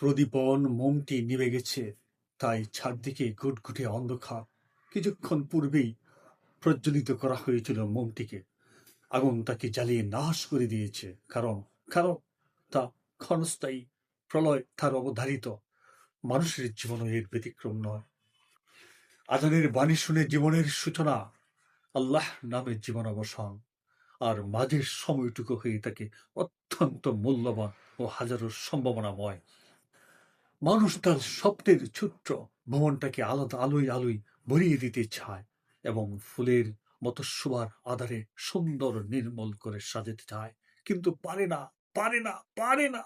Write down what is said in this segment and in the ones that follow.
প্রদীপন মোমটি নিভে গেছে, তাই চারদিকে ঘুটঘুটে অন্ধকার। কিছুক্ষণ পূর্বেই প্রজ্বলিত করা হয়েছিল মোমটিকে। আগুন তাকে জ্বালিয়ে নাশ করে দিয়েছে, কারণ কারণ তা ক্ষণস্থায়ী প্রলয়, তার অবধারিত। মানুষের জীবনও এর ব্যতিক্রম নয়। আজানের বাণী শুনে জীবনের সূচনা আল্লাহ নামের জীবন অবসান আর মাঝের সময়টুকু হয়ে থাকে অত্যন্ত মূল্যবান ও হাজারো সম্ভাবনাময় মানুষ তার স্বপ্নের ছোট্ট ভবনটাকে আলাদা আলোয় আলোয় ভরিয়ে দিতে চায় এবং ফুলের মতো শোভার আধারে সুন্দর নির্মল করে সাজাতে চায়। কিন্তু পারে না পারে না পারে না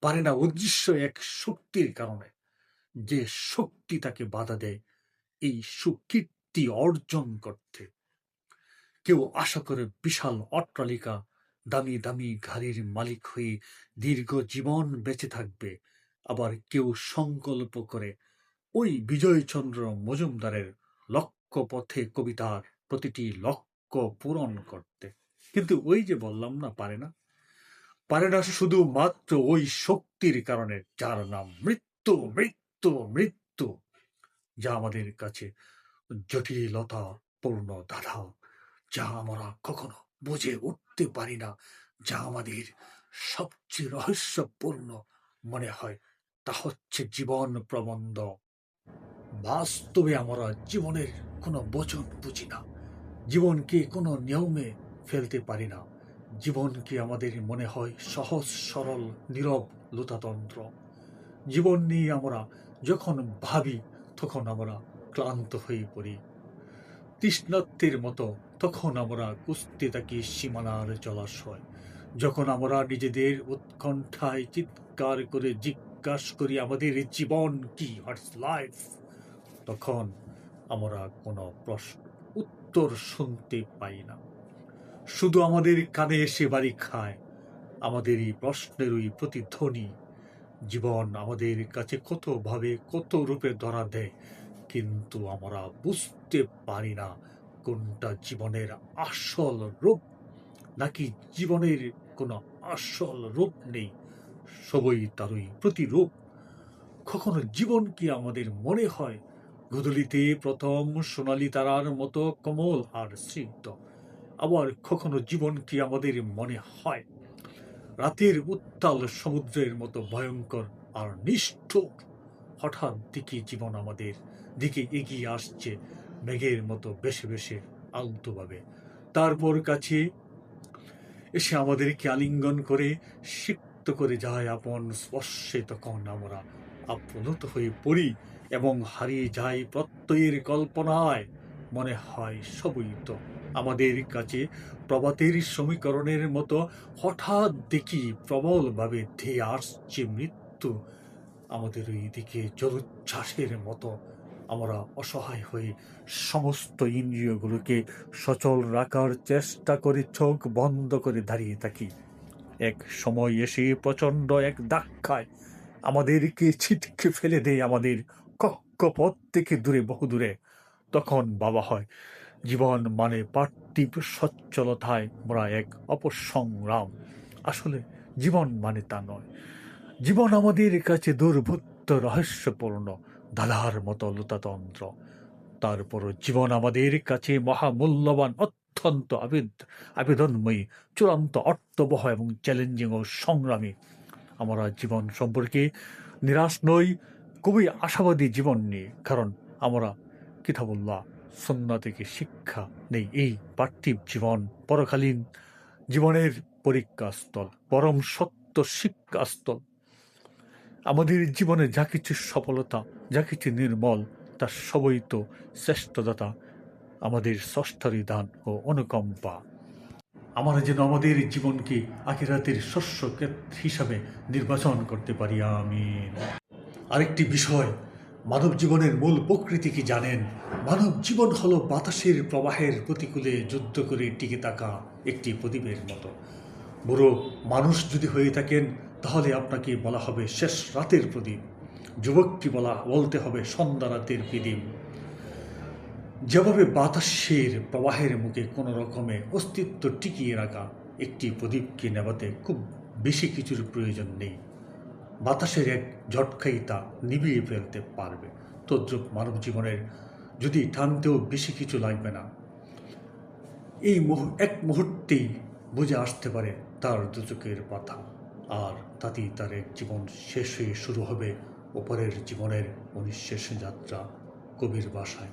পারে না অদৃশ্য এক শক্তির কারণে। যে শক্তি তাকে বাধা দেয়, এই সুকীর্তি অর্জন করতে। কেউ আশা করে বিশাল অট্টালিকা দামি দামি গাড়ির মালিক হয়ে দীর্ঘ জীবন বেঁচে থাকবে। আবার কেউ সংকল্প করে। ওই বিজয়চন্দ্র মজুমদারের লক্ষ্য পথে কবিতার প্রতিটি লক্ষ্য পূরণ করতে। কিন্তু ওই যে বললাম না, পারে না। পারে না শুধু মাত্র ওই শক্তির কারণে, যার নাম মৃত্যু মৃত্যু মৃত্যু, যা আমাদের কাছে জটিলতা পূর্ণ দাধা যা আমরা কখনো বুঝে উঠতে পারি না, যা আমাদের সবচেয়ে রহস্যপূর্ণ মনে হয়। তা হচ্ছে জীবন প্রবন্ধ। বাস্তবে আমরা জীবনের কোনো বচন বুঝি না। জীবনকে কোনো নিয়মে ফেলতে পারি না। জীবনকে আমাদের মনে হয় সহজ, সরল, নীরব লোতাতন্ত্র। জীবন নিয়ে আমরা যখন ভাবি, তখন আমরা ক্লান্ত হয়ে পড়ি। তৃষ্ণার্তের মতো তখন আমরা কুস্তি থাকি সীমানার জলাশয়। যখন আমরা নিজেদের উৎকণ্ঠায় চিৎকার করে জিজ্ঞাসা করি আমাদের জীবন কি? হোয়াটস লাইফ তখন আমরা কোনো প্রশ্ন, উত্তর শুনতে পাই না। শুধু আমাদের কানে এসে বাড়ি খায়। আমাদের এই প্রশ্নের ওই প্রতিধ্বনি। জীবন আমাদের কাছে কতভাবে কত রূপে ধরা দেয়, কিন্তু আমরা বুঝতে পারি না কোনটা জীবনের আসল রূপ, নাকি জীবনের কোনো আসল রূপ নেই। সবই তারই প্রতিরূপ। কখনো জীবন কি আমাদের মনে হয়? গুদলিতে প্রথম সোনালি তারার মতো কোমল আর স্নিগ্ধ। আবার কখনো জীবন কি আমাদের মনে হয়? রাতের উত্তাল সমুদ্রের মতো ভয়ঙ্কর আর নিষ্ঠুর। হঠাৎ দিকে জীবন আমাদের, দিকে এগিয়ে আসছে মেঘের মতো বেশে বেশে, আলতোভাবে। তারপর কাছে এসে আমাদেরকে আলিঙ্গন করে সিক্ত করে যায় আপন স্পর্শে তখন আমরা। আপ্লুত হয়ে পড়ি এবং হারিয়ে যাই প্রত্যয়ের কল্পনায়। মনে হয় সবই তো আমাদের কাছে প্রভাতের সমীকরণের মতো হঠাৎ দেখি প্রবলভাবে ধেয়ে আসছে মৃত্যু। আমাদের ওই দিকে জলোচ্ছ্বাসের মতো আমরা অসহায় হয়ে সমস্ত ইন্দ্রিয়গুলোকে সচল রাখার চেষ্টা করে চোখ বন্ধ করে দাঁড়িয়ে থাকি। এক সময় এসে প্রচণ্ড এক ধাক্কায় আমাদেরকে ছিটকে ফেলে দেয় আমাদের কক্ষপথ থেকে দূরে, বহু দূরে। তখন বাবা হয়, জীবন মানে পার্থিব সচ্ছলতায় মোরা এক অপসংগ্রাম। আসলে জীবন মানে তা নয়। জীবন আমাদের কাছে দুর্ভূত রহস্যপূর্ণ দাদার মতো লুতাতন্ত্র। তারপরও জীবন আমাদের কাছে মহামূল্যবান অত্যন্ত আবেদ, আবেদনময়ী, চূড়ান্ত অর্থবহ এবং চ্যালেঞ্জিং ও সংগ্রামী। আমরা জীবন সম্পর্কে নিরাশ নই, খুবই আশাবাদী জীবন নিয়ে, কারণ আমরা কিতাবুল্লাহ সন্না থেকে শিক্ষা নেই। এই পার্থিব জীবন পরকালীন জীবনের পরীক্ষাস্থল, পরম সত্য শিক্ষাস্থল। আমাদের জীবনে যা কিছু সফলতা, যা কিছু নির্মল তার সবই তো শ্রেষ্ঠদাতা। আমাদের ষষ্ঠারী দান ও অনুকম্পা। আমরা যেন আমাদের জীবনকে আখিরাতের শস্য ক্ষেত্র হিসাবে নির্বাচন করতে পারি, আমিন। আরেকটি বিষয়, মানব জীবনের মূল প্রকৃতি কি জানেন? মানব জীবন হলো বাতাসের প্রবাহের প্রতিকূলে যুদ্ধ করে টিকে থাকা একটি প্রদীপের মতো। বুড়ো মানুষ যদি হয়ে থাকেন, তাহলে আপনাকে বলা হবে শেষ রাতের প্রদীপ। যুবককে বলা, বলতে হবে সন্ধ্যা রাতের প্রদীপ। যেভাবে বাতাসের প্রবাহের মুখে কোনো রকমে অস্তিত্ব টিকিয়ে রাখা একটি প্রদীপকে নেভাতে খুব বেশি কিছুর প্রয়োজন নেই। বাতাসের এক ঝটকাই তা নিভিয়ে ফেলতে পারবে। তদ্রুপ মানব জীবনের যদি টানতেও বেশি কিছু লাগবে না, এই এক মুহূর্তেই বুঝে আসতে পারে তার দুচকের পাতা। আর তাতেই তার এক জীবন শেষ হয়ে শুরু হবে ওপরের জীবনের অনিঃশেষ যাত্রা কবির বাসায়।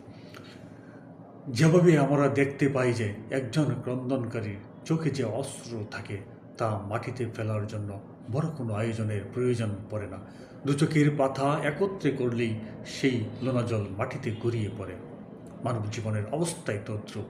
যেভাবে আমরা দেখতে পাই যে একজন ক্রন্দনকারীর চোখে যে অস্ত্র থাকে তা মাটিতে ফেলার জন্য বড় কোনো আয়োজনের প্রয়োজন পড়ে না। দু চোখের পাতা একত্রে করলেই সেই লোনাজল মাটিতে গড়িয়ে পড়ে। মানব জীবনের অবস্থায় তদ্রুপ